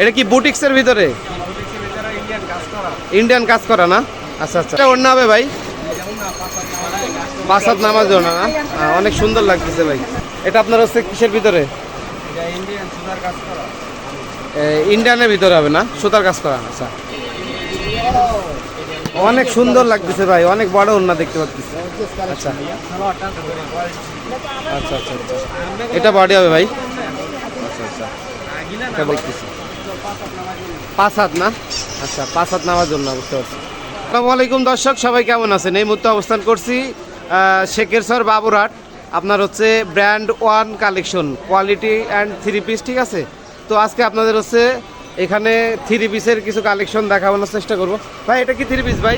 এটা কি বুটিক্সের ভিতরে? ইন্ডিয়ান কাজ করা না? আচ্ছা আচ্ছা। এটা অন্য হবে ভাই? পাঁচ নামাজ জন্য না? অনেক সুন্দর লাগতেছে ভাই। এটা আপনার হচ্ছে কিসের ভিতরে? ইন্ডিয়ানের ভিতরে হবে না? সুতার কাজ করা আচ্ছা। অনেক সুন্দর লাগতেছে ভাই, অনেক বড় ওন্না দেখতে পাচ্ছি। আচ্ছা। আচ্ছা আচ্ছা আচ্ছা। এটা বডি হবে ভাই? আচ্ছা আচ্ছা। এটা পাঁচ হাত না? আচ্ছা পাঁচ হাত নেওয়ার জন্য বুঝতে পারছি। আসসালামু আলাইকুম দর্শক সবাই কেমন আছেন? এই মুহূর্তে অবস্থান করছি শেখেরসর বাবুরহাট। আপনার হচ্ছে brand one collection quality and three piece ঠিক আছে? তো আজকে আপনাদের হচ্ছে এখানে থ্রি পিসের কিছু কালেকশন দেখানোর চেষ্টা করব। ভাই এটা কি থ্রি পিস ভাই?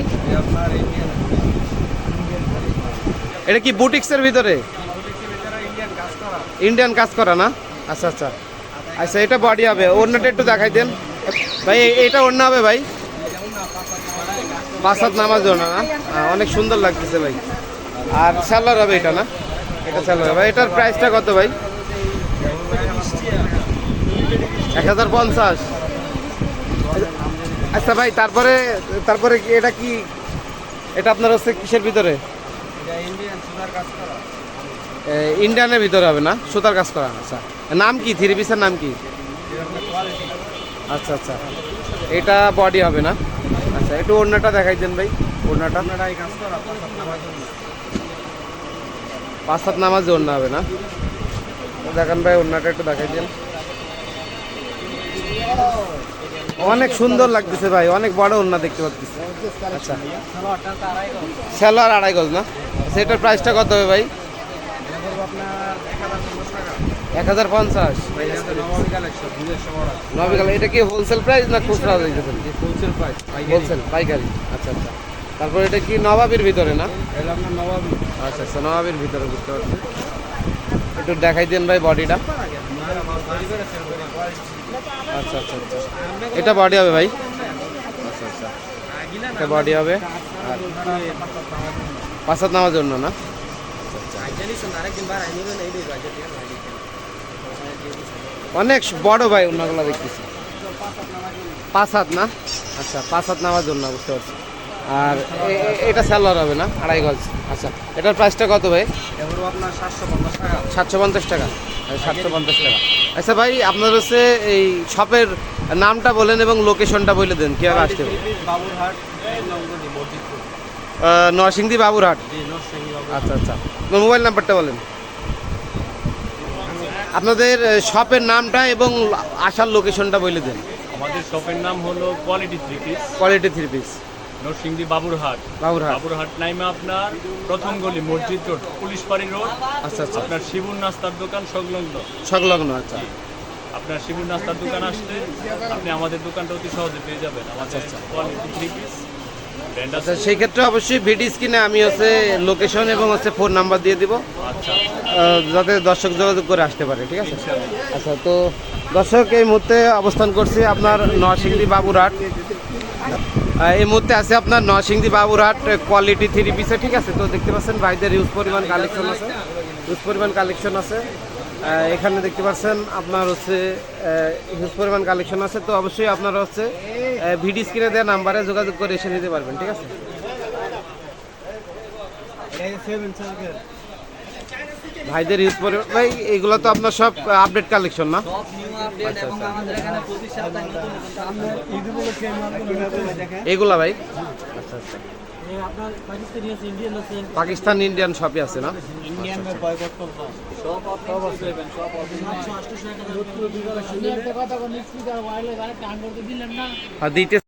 এটা কি বুটিক্সের ভিতরে? ইন্ডিয়ান কাজ করা না? আচ্ছা আচ্ছা। আচ্ছা এটা বডি হবে। অন্যটা একটু দেখাই দেন। ভাই এটা অন্য হবে ভাই? পাঁচ হাত নামাজ না? অনেক সুন্দর লাগতেছে ভাই। আর স্যালার হবে এটা, না? এটা স্যালার হবে। এটার প্রাইসটা কত ভাই? এক হাজার পঞ্চাশ। আচ্ছা ভাই, তারপরে তারপরে এটা কি এটা আপনার হচ্ছে কিসের ভিতরে? ইন্ডিয়ানের ভিতরে হবে না? সুতার কাজ করা আচ্ছা। নাম কি? থ্রি পিসের নাম কি? আচ্ছা আচ্ছা। এটা বডি হবে না? আচ্ছা একটু ওড়নাটা দেখাই দেন ভাই, ওড়নাটা। পাঁচ সাত নামাজ ওড়না হবে না? দেখান ভাই, ওড়নাটা একটু দেখাই দেন। অনেক সুন্দর লাগতেছে ভাই, অনেক বড় ওড়না দেখতে পাচ্ছি। আচ্ছা। স্যালোয়ার আড়াই গজ। না? সেটার প্রাইসটা কত হবে ভাই? এক হাজার পঞ্চাশ। নবিকাল এটা কি হোলসেল প্রাইস না খুচরা দিতেছেন হোলসেল পাইকারি। আচ্ছা আচ্ছা। তারপর এটা কি নবাবের ভিতরে না? আচ্ছা আচ্ছা নবাবের ভিতরে বুঝতে পারছি। একটু দেখাই দেন ভাই বডিটা। আচ্ছা আচ্ছা আচ্ছা। এটা বডি হবে ভাই। আচ্ছা আচ্ছা। এটা বডি হবে। আর পাঁচ নামার জন্য না? অনেক বড় ভাই অন্যগুলো দেখতেছি। পাঁচ হাত না? আচ্ছা পাঁচ হাত নামার জন্য বুঝতে পারছি। আর এটা স্যালোয়ার হবে না? আড়াই গজ। আচ্ছা এটার প্রাইসটা কত ভাই? সাতশো পঞ্চাশ টাকা। সাতশো পঞ্চাশ টাকা। আচ্ছা ভাই আপনার হচ্ছে এই শপের নামটা বলেন এবং লোকেশনটা বলে দেন কীভাবে আসতে হবে আহ, নরসিংদী বাবুরহাট। আচ্ছা আচ্ছা। আপনার মোবাইল নাম্বারটা বলেন। আপনাদের শপের নামটা এবং আসার লোকেশনটা বলে দেন। আমাদের শপের নাম হলো quality three piece quality three piece Narsingdi Baburhat. Baburhat. Baburhat নাইমে আপনার প্রথম গলি মসজিদ রোড পুলিশ পাড়ি রোড। আচ্ছা আচ্ছা। আপনার শিবুর নাস্তার দোকান সংলগ্ন। সংলগ্ন আচ্ছা। আপনার শিবুর নাস্তার দোকান আসলে আপনি আমাদের দোকানটা অতি সহজে পেয়ে যাবেন। আচ্ছা আচ্ছা। কোয়ালিটি থ্রি পিস আচ্ছা সেই ক্ষেত্রে অবশ্যই ভিডিও স্ক্রিনে আমি হচ্ছে লোকেশন এবং হচ্ছে ফোন নাম্বার দিয়ে দিব। আচ্ছা। যাতে দর্শক যোগাযোগ করে আসতে পারে ঠিক আছে? আচ্ছা তো দর্শক এই মুহূর্তে অবস্থান করছি আপনার নরসিংদী বাবুরহাট। এই মুহূর্তে আছে আপনার নরসিংদী বাবুরহাট কোয়ালিটি থ্রি পিসে ঠিক আছে? তো দেখতে পাচ্ছেন ভাইদের ইউজ পরিমাণ কালেকশন আছে। ইউজ পরিমাণ কালেকশন আছে। এখানে দেখতে পাচ্ছেন আপনার হচ্ছে হিউজ পরিমাণ কালেকশন আছে। তো অবশ্যই আপনারা হচ্ছে ভিডিও স্ক্রিনে দেওয়া নাম্বারে যোগাযোগ করে এসে নিতে পারবেন ঠিক আছে? ভাইদের ইউজ পরিমাণ ভাই এগুলো তো আপনার সব আপডেট কালেকশন না? আচ্ছা, এগুলা ভাই? পাকিস্তান ইন্ডিয়ান আচ্ছা আচ্ছা পাকিস্তান ইন্ডিয়ান মে বয়কট করব সব সব আছে না আর দিতে